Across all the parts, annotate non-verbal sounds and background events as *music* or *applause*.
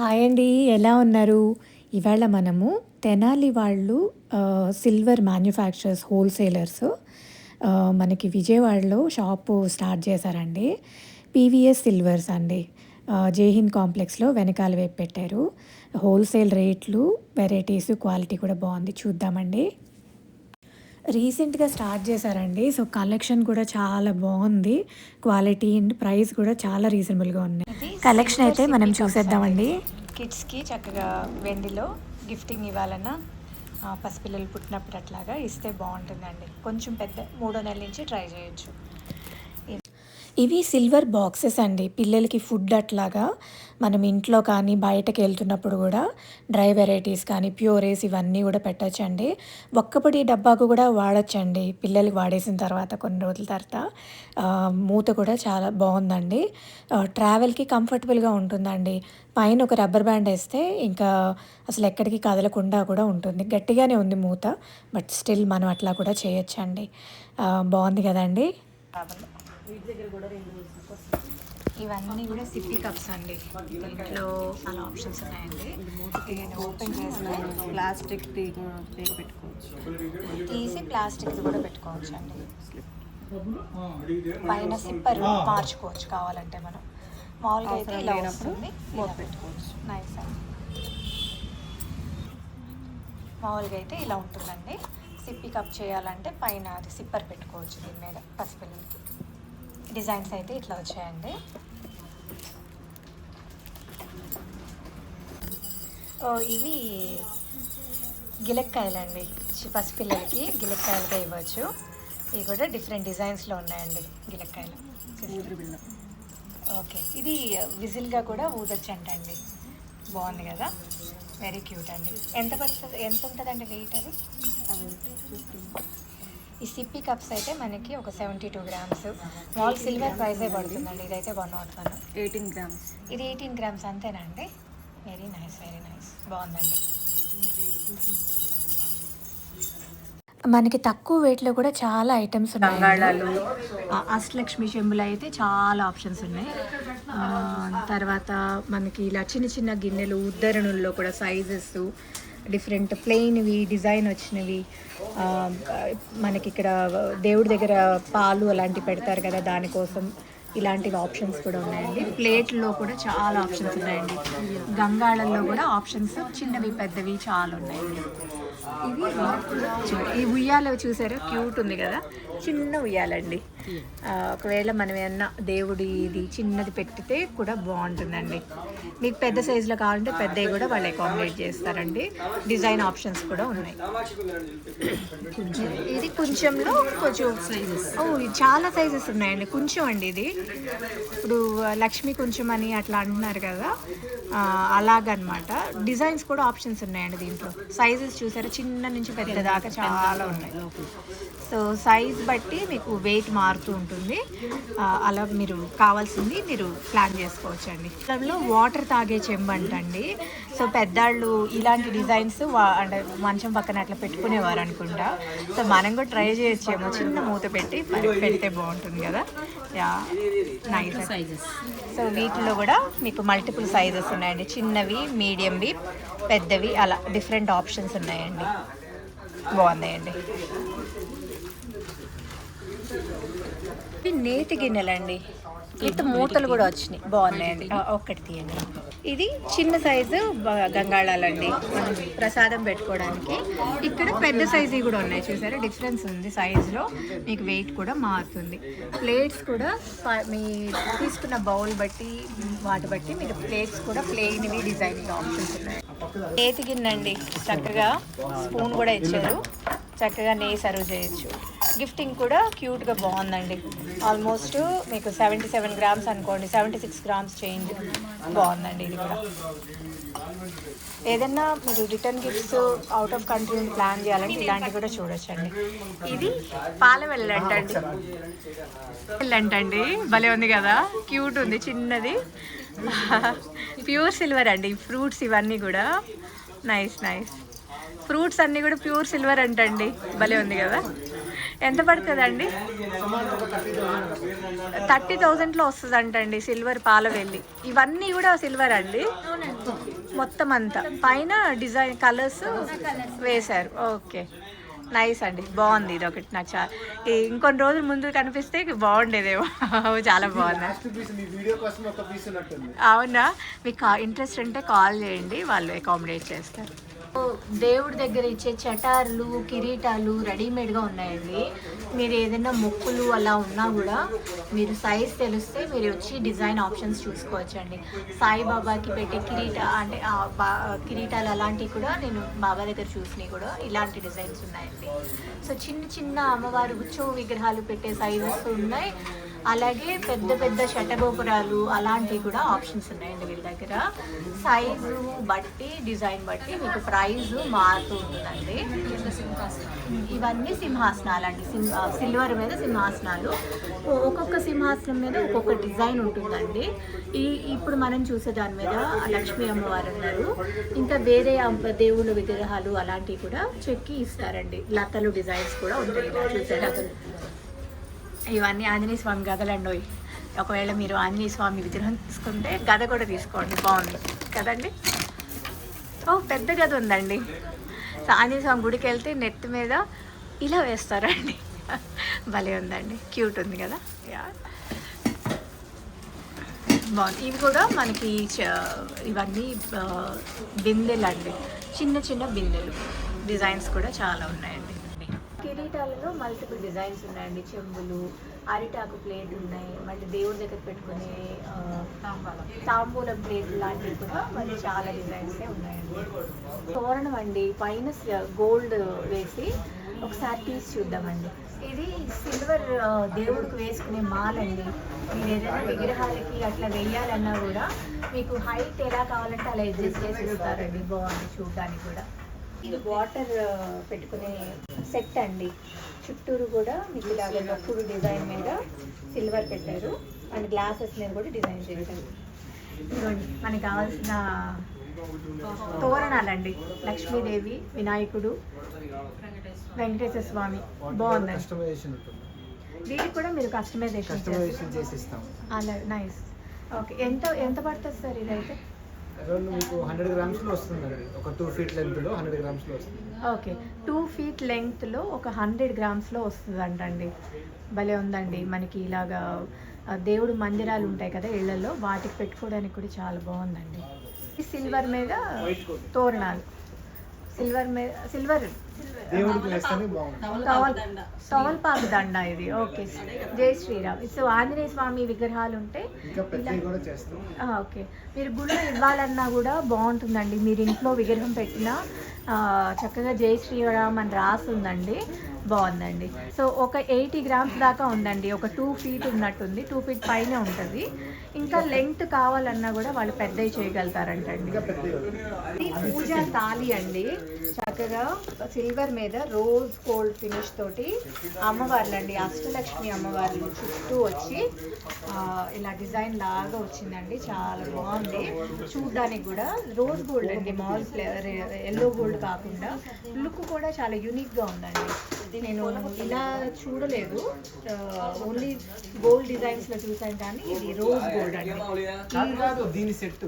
Hi అండి ఎలా ఉన్నారు? ఇవాళ మనము తెనాలి వాళ్ళు సిల్వర్ మ్యానుఫ్యాక్చరర్స్ హోల్సేలర్స్ మనకి విజయవాడలో షాపు స్టార్ట్ చేశారండి. పీవీఎస్ సిల్వర్స్ అండి. ఆ, జైహింద్ కాంప్లెక్స్లో వెనకాల వైపు పెట్టారు. హోల్సేల్ రేట్లు వెరైటీస్ క్వాలిటీ కూడా బాగుంది. చూద్దామండి. రీసెంట్గా స్టార్ట్ చేశారండి. సో కలెక్షన్ కూడా చాలా బాగుంది. క్వాలిటీ అండ్ ప్రైస్ కూడా చాలా రీజనబుల్గా ఉన్నాయి. కలెక్షన్ అయితే మనం చూసేద్దామండి. కిడ్స్కి చక్కగా వెండిలో గిఫ్టింగ్ ఇవ్వాలన్నా పసిపిల్లలు పుట్టినప్పుడు అట్లాగా ఇస్తే బాగుంటుందండి. కొంచెం పెద్ద మూడో నెలల నుంచి ట్రై చేయొచ్చు. ఇవి సిల్వర్ బాక్సెస్ అండి. పిల్లలకి ఫుడ్ అట్లాగా మనం ఇంట్లో కానీ బయటకు వెళ్తున్నప్పుడు కూడా డ్రై వెరైటీస్ కానీ ప్యూరేస్ ఇవన్నీ కూడా పెట్టచ్చండి. ఒక్కపడి డబ్బాకు కూడా వాడచ్చండి. పిల్లలకి వాడేసిన తర్వాత కొన్ని రోజుల తర్వాత. మూత కూడా చాలా బాగుందండి. ట్రావెల్కి కంఫర్టబుల్గా ఉంటుందండి. పైన ఒక రబ్బర్ బ్యాండ్ వేస్తే ఇంకా అసలు ఎక్కడికి కదలకుండా కూడా ఉంటుంది. గట్టిగానే ఉంది మూత బట్ స్టిల్ మనం అట్లా కూడా చేయొచ్చండి. బాగుంది కదండి? ఇవన్నీ కూడా సిప్పి కప్స్ అండి. దీంట్లో చాలా ఆప్షన్స్ ఉన్నాయండి. నేను ఓపెన్ చేస్తే ప్లాస్టిక్ పెట్టుకోవచ్చు. తీసి ప్లాస్టిక్ కూడా పెట్టుకోవచ్చు అండి. పైన సిప్పర్ మార్చుకోవచ్చు కావాలంటే మనం. మామూలుగా అయితే ఇలా వస్తుంది. మూత పెట్టుకోవచ్చు. నైస్ అండి. మామూలుగా అయితే ఇలా ఉంటుందండి. సిప్పి కప్ చేయాలంటే పైన అది సిప్పర్ పెట్టుకోవచ్చు దీని మీద పసిపిల్లలకి. డిజైన్స్ అయితే ఇట్లా వచ్చాయండి. ఓ ఇవి గిలక్కాయలండి. పసిపిల్లలకి గిలక్కాయలుగా ఇవ్వచ్చు. ఇవి కూడా డిఫరెంట్ డిజైన్స్లో ఉన్నాయండి గిలక్కాయలు. ఓకే. ఇది విజిల్గా కూడా ఊదొచ్చంట అండి బాగుంది కదా? వెరీ క్యూట్ అండి. ఎంత పడుతుంది? ఎంత ఉంటుందండి వెయిట్ అది? ఈ సిప్పి కప్స్ అయితే మనకి ఒక సెవెంటీ టూ గ్రామ్స్ మాల్ సిల్వర్ ప్రైజే పడుతుందండి. ఇదైతే one not one. Eighteen grams ఇది ఎయిటీన్ గ్రామ్స్ అంతేనా అండి వెరీ నైస్ వెరీ నైస్ బాగుందండి. మనకి తక్కువ వెయిట్లో కూడా చాలా ఐటమ్స్ ఉన్నాయి అష్టలక్ష్మి చెంబులు అయితే చాలా ఆప్షన్స్ ఉన్నాయి. తర్వాత మనకి ఇలా చిన్న చిన్న గిన్నెలు ఉద్దరణుల్లో కూడా సైజెస్ డిఫరెంట్ ప్లెయిన్వి డిజైన్ వచ్చినవి. మనకి ఇక్కడ దేవుడి దగ్గర పాలు అలాంటివి పెడతారు కదా దానికోసం. ఇలాంటివి ఆప్షన్స్ కూడా ఉన్నాయండి. ప్లేట్లో కూడా చాలా ఆప్షన్స్ ఉన్నాయండి. గంగాళల్లో కూడా ఆప్షన్స్ చిన్నవి పెద్దవి చాలా ఉన్నాయండి. ఇవి ఈ ఉయ్యాల చూసారా? క్యూట్ ఉంది కదా? చిన్న ఉయ్యాలండి. ఒకవేళ మనం ఏమన్నా దేవుడి ఇది చిన్నది పెట్టితే కూడా బాగుంటుందండి. మీకు పెద్ద సైజులో కావాలంటే పెద్దవి కూడా వాళ్ళు అకామిడేట్ చేస్తారండి. డిజైన్ ఆప్షన్స్ కూడా ఉన్నాయి. ఇది కొంచెంలో కొంచెం ఓ ఇది చాలా సైజెస్ ఉన్నాయండి. కొంచెం అండి ఇది. ఇప్పుడు లక్ష్మి కొంచెం అని అట్లా అంటున్నారు కదా అలాగనమాట. డిజైన్స్ కూడా ఆప్షన్స్ ఉన్నాయండి దీంట్లో. సైజెస్ చూసారా? చిన్న నుంచి పెద్ద దాకా చాలా ఉన్నాయి. సో సైజ్ బట్టి మీకు వెయిట్ మారుతూ ఉంటుంది. అలా మీరు కావాల్సింది మీరు ప్లాన్ చేసుకోవచ్చు అండి దానిలో వాటర్ తాగే చెంబు అంటండి. సో పెద్దాళ్ళు ఇలాంటి డిజైన్స్ అంటే మంచం పక్కన అట్లా పెట్టుకునేవారు అనుకుంటా. సో మనం కూడా ట్రై చేయొచ్చేమో. చిన్న మూత పెట్టి పెడితే బాగుంటుంది కదా. యా నైస్ సైజెస్ సో వీటిలో కూడా మీకు మల్టిపుల్ సైజెస్ ఉన్నాయండి. చిన్నవి మీడియంవి పెద్దవి అలా డిఫరెంట్ ఆప్షన్స్ ఉన్నాయండి. బాగున్నాయండి. ఇవి నేతి గిన్నెలండి. విత్ మూతలు కూడా వచ్చినాయి. బాగున్నాయండి. ఒక్కటి తీయండి. ఇది చిన్న సైజు గంగాళాలండి. మనం ప్రసాదం పెట్టుకోవడానికి. ఇక్కడ పెద్ద సైజు కూడా ఉన్నాయి. చూసారా? డిఫరెన్స్ ఉంది సైజులో. మీకు వెయిట్ కూడా మారుతుంది. ప్లేట్స్ కూడా మీ తీసుకున్న బౌల్ బట్టి వాటి బట్టి మీరు ప్లేట్స్ కూడా ప్లెయిన్వి డిజైనింగ్ ఆప్షన్స్ ఉన్నాయి. నేతి గిన్నె అండి చక్కగా స్పూన్ కూడా ఇచ్చారు. చక్కగా నెయ్యి సర్వ్ చేయొచ్చు. గిఫ్టింగ్ కూడా క్యూట్గా బాగుందండి. ఆల్మోస్ట్ మీకు సెవెంటీ సెవెన్ గ్రామ్స్ అనుకోండి సెవెంటీ సిక్స్ గ్రామ్స్ చేంజ్ బాగుందండి ఇది కూడా. ఏదన్నా మీరు return gifts out of country plan చేయాలంటే ఇలాంటివి కూడా చూడొచ్చండి. ఇది పాల వెళ్ళంటండి వెళ్ళంటండి. భలే ఉంది కదా. క్యూట్ ఉంది చిన్నది. ప్యూర్ సిల్వర్ అండి. ఫ్రూట్స్ ఇవన్నీ కూడా. Nice nice. ఫ్రూట్స్ అన్నీ కూడా ప్యూర్ సిల్వర్ అంటండి. భలే ఉంది కదా. ఎంత పడుతుందండి? థర్టీ థౌజండ్లో వస్తుందంటండి సిల్వర్ పాల వెళ్ళి ఇవన్నీ కూడా సిల్వర్ అండి. మొత్తం అంతా. పైన డిజైన్ కలర్స్ వేశారు. ఓకే. నైస్ అండి. బాగుంది ఇది ఒకటి నాకు చాలా ఇంకొన్ని రోజుల ముందు కనిపిస్తే బాగుండేదేమో. *laughs* చాలా బాగుంది. అవునా? మీకు ఇంట్రెస్ట్ ఉంటే కాల్ చేయండి. వాళ్ళు అకామిడేట్ చేస్తారు. దేవుడి దగ్గర ఇచ్చే చటార్లు కిరీటాలు రెడీమేడ్గా ఉన్నాయండి. మీరు ఏదైనా మొక్కులు అలా ఉన్నా కూడా మీరు సైజ్ తెలిస్తే మీరు వచ్చి డిజైన్ ఆప్షన్స్ చూసుకోవచ్చండి. సాయిబాబాకి పెట్టే కిరీట అంటే బా కిరీటాలు అలాంటివి కూడా నేను బాబా దగ్గర చూసినవి కూడా ఇలాంటి డిజైన్స్ ఉన్నాయండి. సో చిన్న చిన్న అమ్మవారు గుచ్చో విగ్రహాలు పెట్టే సైజెస్ ఉన్నాయి. అలాగే పెద్ద పెద్ద శటగోపురాలు అలాంటివి కూడా ఆప్షన్స్ ఉన్నాయండి వీళ్ళ దగ్గర. సైజు బట్టి డిజైన్ బట్టి మీకు ప్రైస్ మారుతూ ఉంటుందండి. ఇవన్నీ సింహాసనాలు అండి సిల్వర్ మీద సింహాసనాలు. ఒక్కొక్క సింహాసనం మీద ఒక్కొక్క డిజైన్ ఉంటుందండి. ఈ ఇప్పుడు మనం చూసే దాని మీద లక్ష్మీ అమ్మవారు ఉన్నారు. ఇంకా వేరే దేవుళ్ళ విగ్రహాలు అలాంటివి కూడా చెక్కి ఇస్తారండి. లతలు డిజైన్స్ కూడా ఉంటాయి చూసేటప్పుడు. చూసారా ఇవన్నీ ఆంజనేయ స్వామి గదలండి ఒకవేళ మీరు ఆంజనేయ స్వామి విగ్రహం తీసుకుంటే గద కూడా తీసుకోండి బాగుంది. కదండి? ఓ పెద్ద గద ఉందండి. సో ఆంజనేయ స్వామి గుడికి వెళ్తే నెట్ మీద ఇలా వేస్తారండి. *laughs* భలే ఉందండి. క్యూట్ ఉంది కదా? యా. బాగుంది. ఇవి కూడా మనకి చ- ఇవన్నీ బిందెలు అండి చిన్న చిన్న బిందెలు. డిజైన్స్ కూడా చాలా ఉన్నాయండి. కిరీటాలలో మల్టిపుల్ డిజైన్స్ ఉన్నాయండి. చెంబులు అరిటాకు ప్లేట్ ఉన్నాయి. మళ్ళీ దేవుడి దగ్గర పెట్టుకునే తాంబూలం ప్లేట్ లాంటివి కూడా మళ్ళీ చాలా డిజైన్స్ ఉన్నాయండి. తోరణం అండి. పైన గోల్డ్ వేసి ఒకసారి తీసి చూద్దామండి. ఇది సిల్వర్ దేవుడికి వేసుకునే మాల్ అండి. మీరు ఏదైనా విగ్రహాలకి అట్లా వేయాలన్నా కూడా మీకు హైట్ ఎలా కావాలంటే అలా అడ్జస్ట్ చేసి ఇస్తారండి. బాగుంది చూడడానికి కూడా. ఇది వాటర్ పెట్టుకునే సెట్ అండి. చుట్టూరు కూడా మీకు ఇలాగ నొక్కుడు డిజైన్ మీద సిల్వర్ పెట్టారు. అండ్ గ్లాసెస్ మీద కూడా డిజైన్ చేశారు. ఇదిగోండి మనకి కావాల్సిన తోరణాలండి. లక్ష్మీదేవి వినాయకుడు వెంకటేశ్వర స్వామి. ఉంటుంది. వీటికి కూడా మీరు కస్టమైజేషన్ కస్టమైజేషన్ చేసి ఇస్తాం. అలా నైస్. ఓకే ఎంత ఎంత పడుతుంది సార్ ఇదైతే? అరౌండ్ మీకు హండ్రెడ్ గ్రామ్స్లో వస్తుందండి ఒక టూ ఫీట్ లెంత్లో హండ్రెడ్ గ్రామ్స్లో వస్తుంది. ఓకే. టూ ఫీట్ లెంగ్త్లో ఒక హండ్రెడ్ గ్రామ్స్లో వస్తుందంటండి. భలే ఉందండి. మనకి ఇలాగా దేవుడు మందిరాలు ఉంటాయి కదా ఇళ్ళలో వాటికి పెట్టుకోవడానికి కూడా చాలా బాగుందండి. ఈ సిల్వర్ మీద తోరణాలు. సిల్వర్ మీద సిల్వర్ దేవుడికి వేస్తేనే బాగుంటుంది. టవల్ తవల్పాకు దండ. ఇది. ఓకే. జై శ్రీరామ్. సో ఆంజనేయ స్వామి విగ్రహాలు ఉంటే ఇంకా పెద్దవి కూడా చేస్తాం. ఆ, ఓకే. మీరు గుడిలో ఇవ్వాలన్నా కూడా బాగుంటుందండి. మీరు ఇంట్లో విగ్రహం పెట్టినా చక్కగా జై శ్రీరామ్ అని రాసి ఉందండి బాగుందండి. సో ఒక ఎయిటీ గ్రామ్స్ దాకా ఉందండి. ఒక టూ ఫీట్ ఉన్నట్టుంది. టూ ఫీట్ పైన ఉంటుంది. ఇంకా లెంగ్త్ కావాలన్నా కూడా వాళ్ళు పెద్దవి చేయగలుగుతారంటండి. పూజా తాళి అండి. చక్కగా సిల్వర్ మీద రోజ్ గోల్డ్ ఫినిష్ తోటి అమ్మవార్లు అండి అష్టలక్ష్మి అమ్మవార్లు చుట్టూ వచ్చి ఇలా డిజైన్ లాగా వచ్చిందండి. చాలా బాగుంది. చూడ్డానికి కూడా రోజ్ గోల్డ్ అండి. మాల్ ఫ్లేవర్ ఎల్లో గోల్డ్ కాకుండా లుక్ కూడా చాలా యూనిక్గా ఉందండి. నేను ఇలా చూడలేదు. ఓన్లీ గోల్డ్ డిజైన్స్లో చూసాను కానీ ఇది రోజ్ గోల్డ్ అండి. దీని సెట్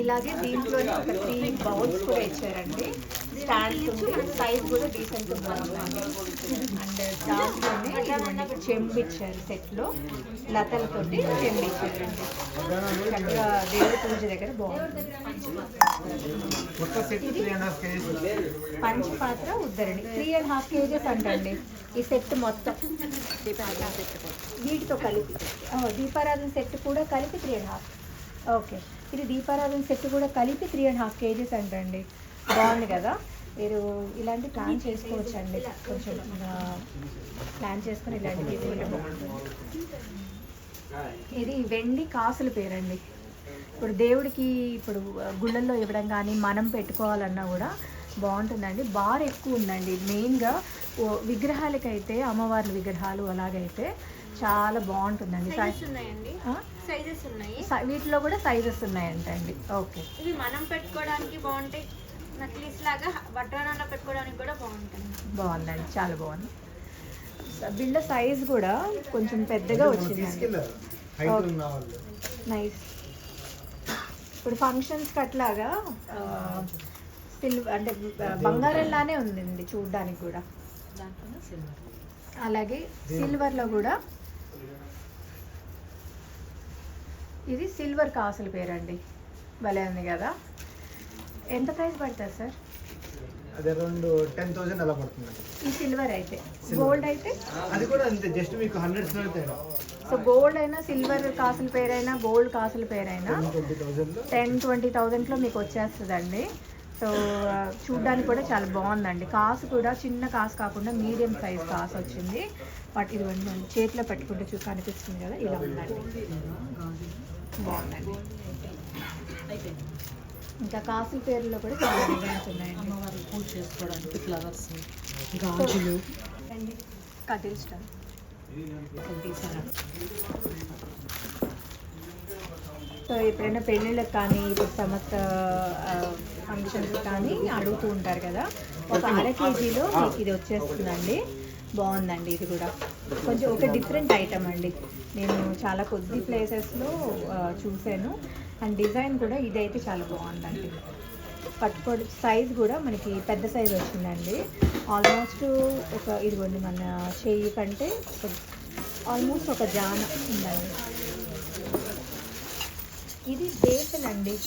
ఇలాగే దీంట్లోనే ఒక త్రీ బౌల్స్ కూడా ఇచ్చారండి. స్టాండ్స్ ఉంది సైజ్ కూడా డీసెంట్ ఉందండి అండ్ దాంట్లోనే చెంబు ఇచ్చారు సెట్లో. లతలతోటి చెంబు ఇచ్చారండి చక్కగా దేవుడి పూజ దగ్గర బాగుంది. పంచపాత్ర ఉద్దరణి. త్రీ అండ్ హాఫ్ కేజెస్ అంటండి. ఈ సెట్ మొత్తం. వీటితో కలిపి. దీపారాధన సెట్ కూడా కలిపి త్రీ అండ్ హాఫ్ ఓకే. ఇది దీపారాధన సెట్ కూడా కలిపి త్రీ అండ్ హాఫ్ కేజెస్ అంటండి. బాగుంది కదా? మీరు ఇలాంటి ప్లాన్ చేసుకోవచ్చండి. కొంచెం ప్లాన్ చేసుకుని బాగుంటుంది ఇది వెండి కాసుల పేరండి. ఇప్పుడు దేవుడికి ఇప్పుడు గుళ్ళల్లో ఇవ్వడం కానీ మనం పెట్టుకోవాలన్నా కూడా బాగుంటుందండి. బార్ ఎక్కువ ఉందండి. మెయిన్గా విగ్రహాలకైతే అమ్మవార్ల విగ్రహాలు అలాగైతే చాలా బాగుంటుందండి. సైజెస్ ఉన్నాయి. సై- వీటిలో కూడా సైజెస్ ఉన్నాయంటండి. ఓకే ఇవి మనం పెట్టుకోవడానికి బాగుంటాయి. నక్లీస్ లాగా వడ్రానంలో పెట్టుకోవడానికి కూడా బాగుంటుంది బాగుందండి చాలా బాగుంది బిళ్ళ సైజ్ కూడా కొంచెం పెద్దగా వాళ్ళు. నైస్ ఇప్పుడు ఫంక్షన్స్కి అట్లాగా సిల్వర్ అంటే బంగారంలానే ఉందండి చూడ్డానికి కూడా. అలాగే సిల్వర్లో కూడా ఇది సిల్వర్ కాసుల పేరండి. భలే ఉంది కదా. ఎంత ప్రైస్ పడుతుంది సార్? అది అరౌండ్ టెన్ థౌసండ్ అలా పడుతుంది. ఈ సిల్వర్ అయితే. గోల్డ్ అయితే? అది కూడా అంతే జస్ట్ మీకు హండ్రెడ్స్ తేడా. సో గోల్డ్ అయినా సిల్వర్ కాసుల పేరైనా గోల్డ్ కాసుల పేరైనా టెన్ ట్వంటీ థౌజండ్లో మీకు వచ్చేస్తుందండి. సో చూడ్డానికి కూడా చాలా బాగుందండి. కాసు కూడా చిన్న కాసు కాకుండా మీడియం సైజ్ కాసు వచ్చింది. బట్ ఇది చేతిలో పెట్టుకుంటే చూ కనిపిస్తుంది కదా ఇలా ఉందండి. బాగుందండి. ఇంకా కాసుల పేర్లో కూడా చాలా డిజైన్స్ ఉన్నాయండి. పూజ చేసుకోవడానికి ఫ్లవర్స్ గాజులు. కటిల్ సో ఎప్పుడైనా పెళ్ళిళ్ళకి కానీ ఇప్పుడు సమస్త ఫంక్షన్స్ కానీ అడుగుతూ ఉంటారు కదా. ఒక అర కేజీలో మీకు ఇది వచ్చేస్తుందండి. బాగుందండి ఇది కూడా. కొంచెం ఒక డిఫరెంట్ ఐటమ్ అండి. నేను చాలా కొద్ది ప్లేసెస్లో చూశాను. అండ్ డిజైన్ కూడా ఇదైతే చాలా బాగుందండి. పట్టుకో సైజ్ కూడా మనకి పెద్ద సైజ్ వచ్చిందండి. ఆల్మోస్ట్ ఒక ఇదిగోండి మన చెయ్యి కంటే ఒక ఆల్మోస్ట్ ఒక జాన ఉందండి. ఇది బేసన్ అండి.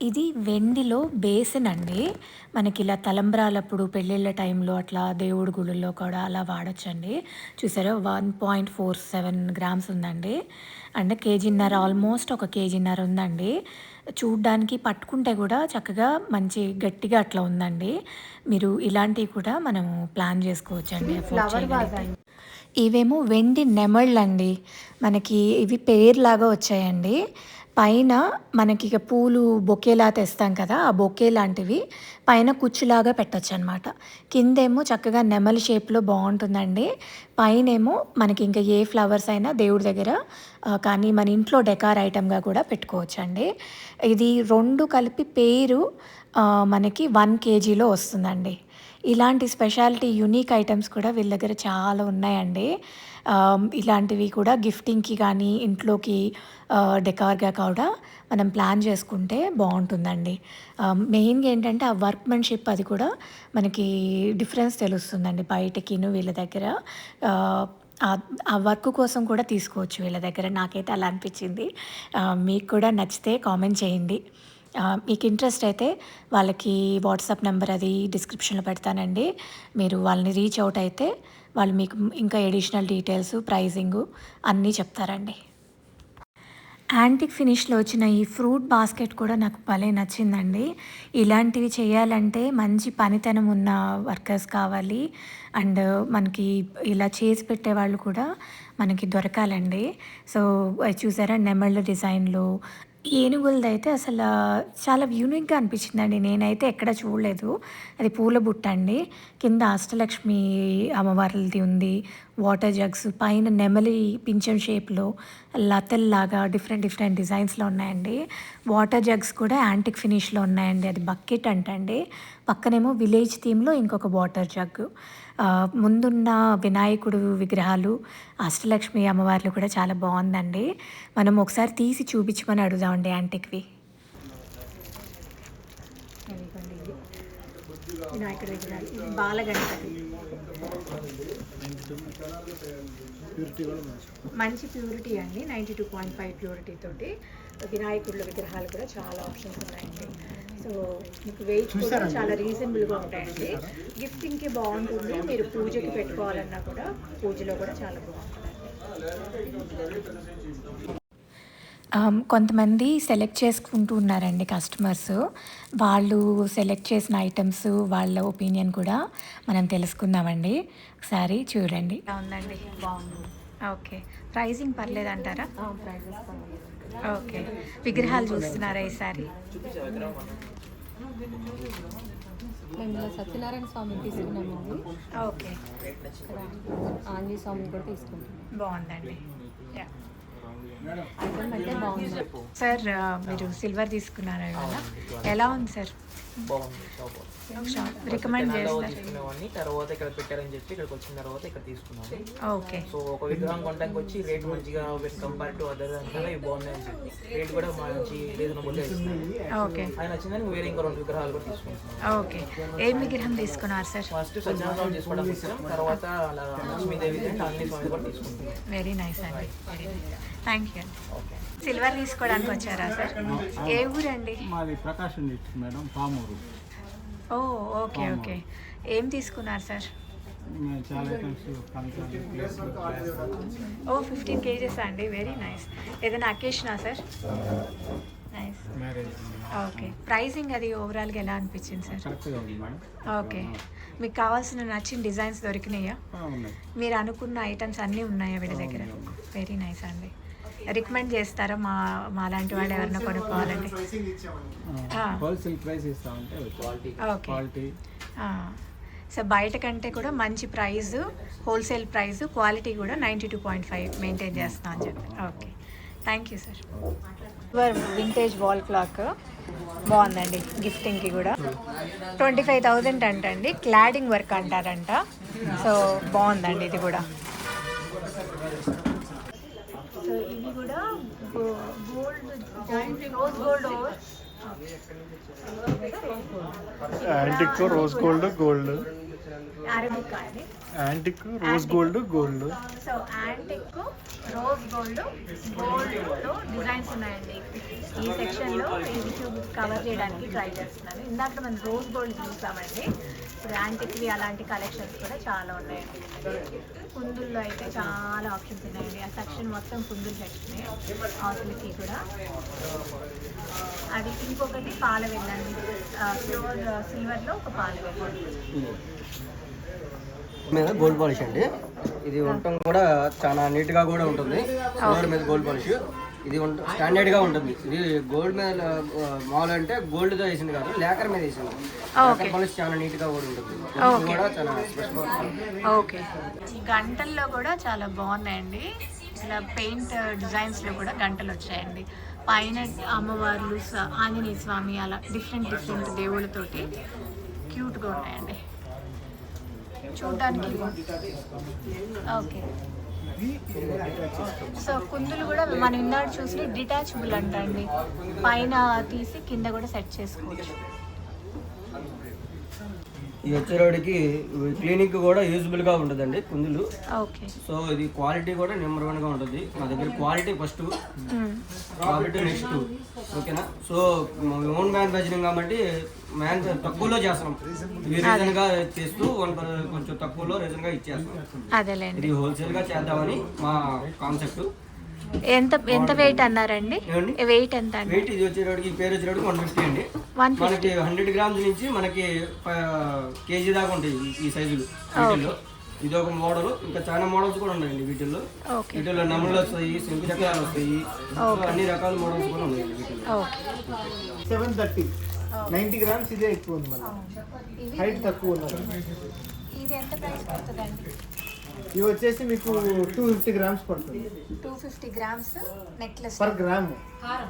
ఇది వెండిలో బేసన్ అండి మనకి ఇలా తలంబ్రాలప్పుడు పెళ్ళిళ్ళ టైంలో అట్లా దేవుడి గుళ్ళల్లో కూడా అలా వాడచ్చండి. చూసారా? One point four seven grams ఉందండి. అంటే కేజీన్నర ఆల్మోస్ట్ ఒక కేజీన్నర ఉందండి. చూడ్డానికి పట్టుకుంటే కూడా చక్కగా మంచి గట్టిగా అట్లా ఉందండి. మీరు ఇలాంటివి కూడా మనం ప్లాన్ చేసుకోవచ్చండి. ఇవేమో వెండి నెమళ్ళండి. మనకి ఇవి పేర్లాగా వచ్చాయండి. పైన మనకి ఇక పూలు బొకేలా తెస్తాం కదా ఆ బొకే లాంటివి పైన కుచ్చులాగా పెట్టచ్చు అనమాట కిందేమో చక్కగా నెమలి షేప్లో బాగుంటుందండి. పైనేమో మనకి ఇంకా ఏ ఫ్లవర్స్ అయినా దేవుడి దగ్గర కానీ మన ఇంట్లో డెకార్ ఐటమ్గా కూడా పెట్టుకోవచ్చండి. ఇది రెండు కలిపి పేరు మనకి వన్ కేజీలో వస్తుందండి. ఇలాంటి స్పెషాలిటీ యునిక్ ఐటమ్స్ కూడా వీళ్ళ దగ్గర చాలా ఉన్నాయండి. ఇలాంటివి కూడా గిఫ్టింగ్కి కానీ ఇంట్లోకి డెకార్గా కూడా మనం ప్లాన్ చేసుకుంటే బాగుంటుందండి. మెయిన్గా ఏంటంటే ఆ వర్క్మెన్షిప్ అది కూడా మనకి డిఫరెన్స్ తెలుస్తుందండి బయటకిను వీళ్ళ దగ్గర. ఆ, వర్క్ కోసం కూడా తీసుకోవచ్చు వీళ్ళ దగ్గర. నాకైతే అలా అనిపించింది. మీకు కూడా నచ్చితే కామెంట్ చేయండి. మీకు ఇంట్రెస్ట్ అయితే వాళ్ళకి వాట్సాప్ నెంబర్ అది డిస్క్రిప్షన్లో పెడతానండి. మీరు వాళ్ళని రీచ్ అవుట్ అయితే వాళ్ళు మీకు ఇంకా ఎడిషనల్ డీటెయిల్స్ ప్రైజింగ్ అన్నీ చెప్తారండి. యాంటిక్ ఫినిష్లో వచ్చిన ఈ ఫ్రూట్ బాస్కెట్ కూడా నాకు భలే నచ్చిందండి. ఇలాంటివి చేయాలంటే మంచి పనితనం ఉన్న వర్కర్స్ కావాలి. అండ్ మనకి ఇలా చేసి పెట్టే వాళ్ళు కూడా మనకి దొరకాలండి. సో అది చూసారా నెమళ్ళ డిజైన్లు ఏనుగులది అయితే అసలు చాలా యూనిక్గా అనిపించిందండి. నేనైతే ఎక్కడ చూడలేదు. అది పూల బుట్ట అండి. కింద అష్టలక్ష్మి అమ్మవార్లది ఉంది. వాటర్ జగ్స్ పైన నెమలి పింఛం షేప్లో లతల్లాగా డిఫరెంట్ డిఫరెంట్ డిజైన్స్లో ఉన్నాయండి. వాటర్ జగ్స్ కూడా యాంటిక్ ఫినిష్లో ఉన్నాయండి. అది బకెట్ అంటండి. పక్కనేమో విలేజ్ థీమ్లో ఇంకొక వాటర్ జగ్ ముందున్న వినాయకుడు విగ్రహాలు అష్టలక్ష్మి అమ్మవార్లు కూడా చాలా బాగుందండి. మనం ఒకసారి తీసి చూపించమని అడుగుదామండి యాంటిక్వి వినాయకుడు విగ్రహాలు. ఇది బాలగణపతి. మంచి ప్యూరిటీ అండి. Ninety two point five purity తోటి వినాయకుడుల విగ్రహాలు కూడా చాలా ఆప్షన్స్ ఉన్నాయండి. సో మీకు వెయిట్ కూడా? చాలా రీజనబుల్గా ఉంటాయండి. గిఫ్టింగ్కి బాగుంటుంది. మీరు పూజకి పెట్టుకోవాలన్నా కూడా పూజలో కూడా చాలా బాగుంటుంది. కొంతమంది సెలెక్ట్ చేసుకుంటూ ఉన్నారండి కస్టమర్స్. వాళ్ళు సెలెక్ట్ చేసిన ఐటమ్స్ వాళ్ళ ఒపీనియన్ కూడా మనం తెలుసుకుందామండి. ఒకసారి చూడండి. ఉందండి? బాగుంది. ఓకే. ప్రైజింగ్ పర్లేదు. అంటారా ఓకే. విగ్రహాలు చూస్తున్నారా ఈసారి? మేము సత్యనారాయణ స్వామిని తీసుకున్నామండి. ఓకే. ఆంజనేయ స్వామిని కూడా తీసుకుంటాం బాగుందండి యా ఐటమ్ అయితే బాగుంది సార్ మీరు సిల్వర్ తీసుకున్నారు ఎలా ఉంది సార్? బాగుంది షాప్ రికమెండ్ తీసుకునేవాడిని. తర్వాత ఇక్కడ పెట్టారని చెప్పి ఇక్కడికి వచ్చిన తర్వాత ఇక్కడ తీసుకున్నాను. ఓకే. సో ఒక విగ్రహం కొనడానికి వచ్చి రేట్ మంచిగా కంపేర్ టు అదర్ అంటే ఇవి బాగున్నాయని చెప్పి. రేట్ కూడా మంచి రీజనబుల్గా ఇస్తుంది ఓకే. ఆయన నచ్చిందని వేరే ఇంకా రెండు విగ్రహాలు కూడా తీసుకుంటున్నాను. ఓకే. ఏం విగ్రహం తీసుకున్నారు సార్? ఫస్ట్ సత్యనారాయణ తీసుకోవడానికి వచ్చాం తర్వాత లక్ష్మీదేవి అండ్ ఆంజనేయ స్వామి కూడా తీసుకుంటున్నాం వెరీ నైస్ అండి. Thank you okay. సిల్వర్ తీసుకోవడానికి వచ్చారా సార్? ఏ ఊరండి? మాది ప్రకాశం డిస్ట్రిక్ట్ మేడం పామూరు. ఓ ఓకే ఓకే. ఏం తీసుకున్నారు సార్? ఓ ఫిఫ్టీన్ కేజెస్ అండి వెరీ నైస్. ఏదైనా అకేషనా సార్? నైస్. ఓకే. ప్రైసింగ్ అది ఓవరాల్గా ఎలా అనిపించింది సార్? ఓకే. మీకు కావాల్సిన నచ్చిన డిజైన్స్ దొరికినాయా? మీరు అనుకున్న ఐటమ్స్ అన్నీ ఉన్నాయా వీళ్ళ దగ్గర? వెరీ నైస్ అండి. రికమెండ్ చేస్తారా? మా మా లాంటి వాళ్ళు ఎవరైనా కొనుక్కోవాలంటే. హోల్సేల్ ప్రైస్ ఇస్తా ఉంటే క్వాలిటీ. ఓకే. క్వాలిటీ. సో బయట కంటే కూడా మంచి ప్రైస్ హోల్సేల్ ప్రైస్ క్వాలిటీ కూడా ninety two point five maintain చేస్తాం అని చెప్పి. Okay. Thank you sir. Vintage wall clock. బాగుందండి గిఫ్టింగ్కి కూడా. ట్వంటీ ఫైవ్ థౌజండ్ అంటండి క్లాడింగ్ వర్క్ అంటారంట. సో బాగుందండి ఇది కూడా సో ఇవి కూడా gold rose gold antique rose gold gold antique rose gold gold so antique rose gold గోల్డ్లో డిజైన్స్ ఉన్నాయండి. ఈ సెక్షన్లో ఇది చూపి కవర్ చేయడానికి ట్రై చేస్తున్నాను. ఇందాక మనం రోజ్ గోల్డ్ చూసామండి. ఇప్పుడు యాంటిక్వి అలాంటి కలెక్షన్స్ కూడా చాలా ఉన్నాయండి. కుందుల్లో అయితే చాలా ఆప్షన్స్ ఉన్నాయండి. ఆ సెక్షన్ మొత్తం కుందులు సెక్షనే. ఆకులకి కూడా. అది ఇంకొకటి పాల వెళ్ళండి ప్యూర్ సిల్వర్లో ఒక పాల వెళ్ళండి మీద గోల్డ్ పాలిష్ అండి. ఇది ఉండటం కూడా చాలా నీట్గా కూడా ఉంటుంది. మీద గోల్డ్ పాలిష్. ఇది స్టాండర్డ్గా ఉంటుంది. ఇది గోల్డ్ మీద ఆ, మామూలు అంటే గోల్డ్తో వేసింది కాదు లేకర్ మీద వేసింది. లేకర్ పాలిష్ చాలా నీట్గా కూడా ఉంటుంది. కూడా చాలా ఓకే. గంటల్లో కూడా చాలా బాగున్నాయండి. ఇలా పెయింట్ డిజైన్స్లో కూడా గంటలు వచ్చాయండి. పైన అమ్మవార్లు ఆంజనేయ స్వామి అలా డిఫరెంట్ డిఫరెంట్ దేవుళ్ళతోటి క్యూట్గా ఉన్నాయండి. చూడడానికి. ఓకే. సో కుందులు కూడా మనం ఇందాక చూసి డిటాచబుల్ అంటండి. పైన తీసి కింద కూడా సెట్ చేసుకోవచ్చు. ఇది వచ్చేవాడికి క్లినిక్ కూడా యూజబుల్గా ఉంటుందండి కుందులు. ఓకే. సో ఇది క్వాలిటీ కూడా నెంబర్ వన్గా ఉంటుంది. మా దగ్గర క్వాలిటీ ఫస్ట్. Quality next. ఓకేనా? సో ఓన్ మ్యానుఫ్యాక్చరింగ్ కాబట్టి మ్యాన్ తక్కువలో చేస్తాం రీజన్గా చేస్తూ వన్ కొంచెం తక్కువలో రీజన్గా ఇచ్చేస్తాం అదేలేండి. ఇది హోల్సేల్గా చేద్దామని మా కాన్సెప్ట్. ఎంత ఎంత వెయిట్ అన్నారండి? వెయిట్ ఎంత వెయిట్ ఇది వచ్చేటోడికి పేరు వచ్చేటోడికి వన్ ఫిఫ్టీ అండి. మనకి హండ్రెడ్ గ్రామ్స్ నుంచి మనకి కేజీ దాకా ఉంటాయి ఈ- సైజులు వీటిల్లో. ఇది ఒక మోడల్ ఇంకా చాలా మోడల్స్ కూడా ఉన్నాయండి వీటిల్లో. ఓకే. వీటిల్లో నమ్ములు వస్తాయి శంకు చక్రాలు వస్తాయి అన్ని రకాల మోడల్స్ కూడా ఉన్నాయండి వీటిల్లో. Okay. Seven thirty. Ninety grams ఇదే ఎక్కువ ఉంది మళ్ళీ. హైట్ తక్కువ ఉన్నది. ఇది ఎంత ప్రైస్ పడుతుందండి? ఇవి వచ్చేసి మీకు టూ ఫిఫ్టీ గ్రామ్స్ పడుతుంది. Two fifty grams necklace per gram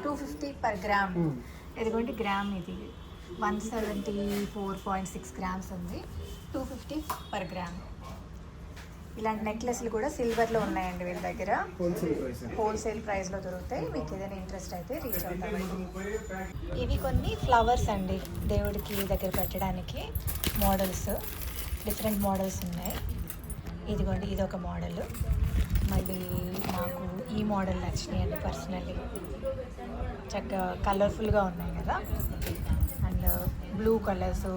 two fifty per gram ఇదిగోండి గ్రామ్ ఇది. One seventy four point six grams ఉంది. టూ ఫిఫ్టీ పర్ గ్రామ్ ఇలాంటి నెక్లెస్లు కూడా సిల్వర్లో ఉన్నాయండి వీళ్ళ దగ్గర. హోల్సేల్ ప్రైస్ హోల్సేల్ ప్రైస్లో దొరుకుతాయి. మీకు ఏదైనా ఇంట్రెస్ట్ అయితే రీచ్ అవుతామండి ఇవి కొన్ని ఫ్లవర్స్ అండి దేవుడికి దగ్గర పెట్టడానికి మోడల్స్. డిఫరెంట్ మోడల్స్ ఉన్నాయి. ఇదిగోండి ఇది ఒక మోడల్. మళ్ళీ నాకు ఈ మోడల్ నచ్చినాయి అండి పర్సనల్లీ. చక్కగా కలర్ఫుల్గా ఉన్నాయి కదా. And blue colours.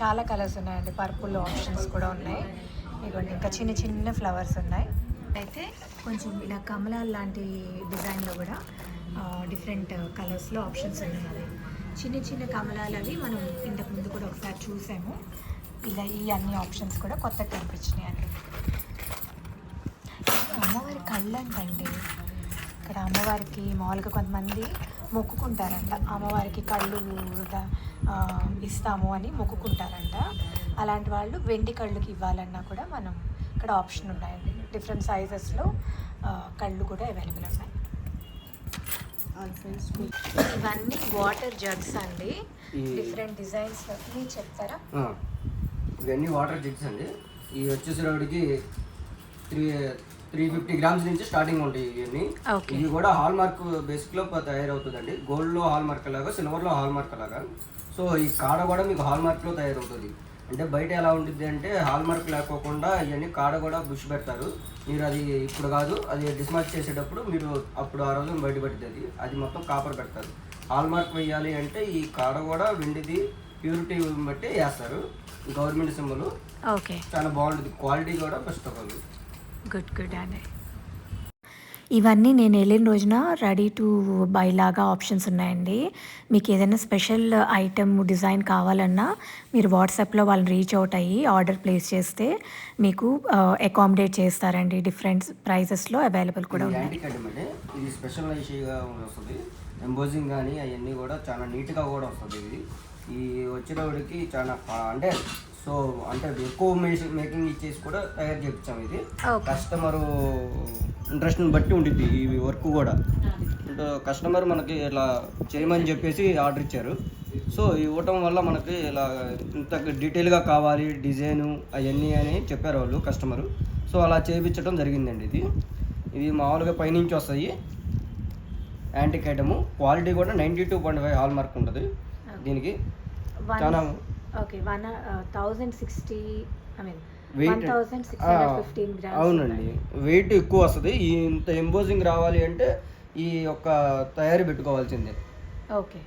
చాలా కలర్స్ ఉన్నాయండి. పర్పుల్ ఆప్షన్స్ కూడా ఉన్నాయి. ఇదిగోండి ఇంకా చిన్న చిన్న ఫ్లవర్స్ ఉన్నాయి. అయితే కొంచెం ఇలా కమలాలు లాంటి డిజైన్లో కూడా డిఫరెంట్ కలర్స్లో ఆప్షన్స్ ఉన్నాయి. చిన్న చిన్న కమలాలు అవి మనం ఇంతకు ముందు కూడా ఒకసారి చూసాము. ఇలా ఈ అన్ని ఆప్షన్స్ కూడా కొత్తగా కనిపించినాయి అండి అమ్మవారి కళ్ళు అంటండి ఇక్కడ అమ్మవారికి మామూలుగా కొంతమంది మొక్కుకుంటారంట. అమ్మవారికి కళ్ళు ఇస్తాము అని మొక్కుకుంటారంట. అలాంటి వాళ్ళు వెండి కళ్ళుకి ఇవ్వాలన్నా కూడా మనం ఇక్కడ ఆప్షన్ ఉన్నాయండి. డిఫరెంట్ సైజెస్లో కళ్ళు కూడా అవైలబుల్ ఉన్నాయి. ఇవన్నీ వాటర్ జగ్స్ అండి. డిఫరెంట్ డిజైన్స్ మీరు చెప్తారా? ఇవన్నీ వాటర్ జగ్స్ అండి. ఇవి వచ్చేసరికి త్రీ త్రీ ఫిఫ్టీ గ్రామ్స్ నుంచి స్టార్టింగ్ ఉంటాయి ఇవన్నీ. ఇవి కూడా హాల్ మార్క్ బేసిక్లో తయారవుతుందండి. గోల్డ్లో హాల్ మార్క్ లాగా సిల్వర్లో హాల్ మార్క్ లాగా. సో ఈ కాడ కూడా మీకు హాల్ మార్క్లో తయారవుతుంది. అంటే బయట ఎలా ఉంటుంది అంటే హాల్ మార్క్ లేకోకుండా ఇవన్నీ కాడ కూడా బుష్ పెడతారు. మీరు అది ఇప్పుడు కాదు అది డిస్మాచ్ చేసేటప్పుడు మీరు అప్పుడు ఆ రోజు బయట పడుతుంది అది. మొత్తం కాపర్ పెడతారు. హాల్ మార్క్ వేయాలి అంటే ఈ కాడ కూడా వెండిది ప్యూరిటీ బట్టి వేస్తారు. Government symbol. ఓకే. చాలా బాగుంటుంది. క్వాలిటీ కూడా ఆల్ గుడ్ గుడ్ అండి ఇవన్నీ నేను వెళ్ళిన రోజున రెడీ టు బై లాగా ఆప్షన్స్ ఉన్నాయండి. మీకు ఏదైనా స్పెషల్ ఐటమ్ డిజైన్ కావాలన్నా మీరు వాట్సాప్లో వాళ్ళని రీచ్ అవుట్ అయ్యి ఆర్డర్ ప్లేస్ చేస్తే మీకు అకామిడేట్ చేస్తారండి. డిఫరెంట్ ప్రైజెస్లో అవైలబుల్ కూడా ఉన్నాయి. ఇది వస్తుంది. ఎంబోజింగ్ కానీ అవన్నీ కూడా చాలా నీట్గా కూడా వస్తుంది ఇది. ఈ వచ్చేటప్పటికి చాలా అంటే సో అంటే ఎక్కువ మేకింగ్ ఇచ్చేసి కూడా తయారు చేయించాం ఇది. కస్టమరు ఇంట్రెస్ట్ని బట్టి ఉంటుంది ఈ వర్క్ కూడా. అంటే కస్టమర్ మనకి ఇలా చేయమని చెప్పేసి ఆర్డర్ ఇచ్చారు. సో ఇవ్వటం వల్ల మనకి ఇలా ఇంత డీటెయిల్గా కావాలి డిజైను అవన్నీ అని చెప్పారు వాళ్ళు కస్టమరు. సో అలా చేయించడం జరిగిందండి ఇది. ఇది మామూలుగా పైనుంచి వస్తాయి. Antique item. క్వాలిటీ కూడా ninety two point five hallmark ఉంటుంది. దీనికి చాలా okay one thousand sixty I mean అవునండి. వెయిట్ ఎక్కువ వస్తుంది. ఈ ఇంత ఎంబోజింగ్ రావాలి అంటే ఈ యొక్క తయారీ పెట్టుకోవాల్సిందే. ఓకే.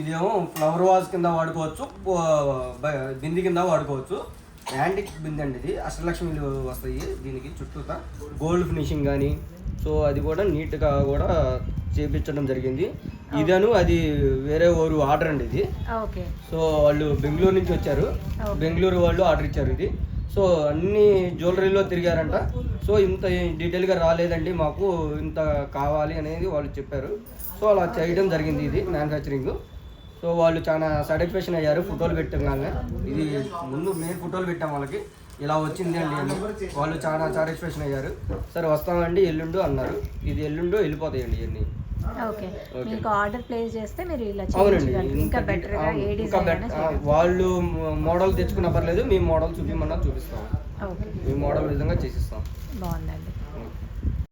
ఇదేమో ఫ్లవర్ వాజ్ కింద వాడుకోవచ్చు బింది కింద వాడుకోవచ్చు. యాంటిక్ బింది అండి ఇది. అష్టలక్ష్మిలు వస్తాయి దీనికి చుట్టూతా. గోల్డ్ ఫినిషింగ్ కానీ సో అది కూడా నీట్గా కూడా చేపించడం జరిగింది. ఇదను అది వేరే ఊరు ఆర్డర్ అండి ఇది. సో వాళ్ళు బెంగళూరు నుంచి వచ్చారు. బెంగళూరు వాళ్ళు ఆర్డర్ ఇచ్చారు ఇది. సో అన్ని జ్యువెలరీలో తిరిగారంట. సో ఇంత డీటెయిల్గా రాలేదండి మాకు. ఇంత కావాలి అనేది వాళ్ళు చెప్పారు. సో అలా చేయడం జరిగింది ఇది మ్యానుఫ్యాక్చరింగ్. సో వాళ్ళు చాలా సాటిస్ఫాక్షన్ అయ్యారు ఫోటోలు పెట్టగానే. ఇది ముందు మేము ఫోటోలు పెట్టాం వాళ్ళకి. ఇలా వచ్చింది అండి వాళ్ళు చాలా సాటిస్ఫాక్షన్ అయ్యారు. సరే వస్తామండి ఎల్లుండు అన్నారు. ఇది ఎల్లుండు వెళ్ళిపోతాయండి ఇవన్నీ. ఓకే. మీకు ఆర్డర్ ప్లేస్ చేస్తే మీరు ఇలా ఇంకా బెటర్గా ఏ డిజైన్ వాళ్ళు మోడల్ తెచ్చుకున్న పర్లేదు మీ మోడల్ చూపించమన్నా చూపిస్తాం. ఓకే మీ మోడల్ విధంగా చేసిస్తాం. బాగుందండి.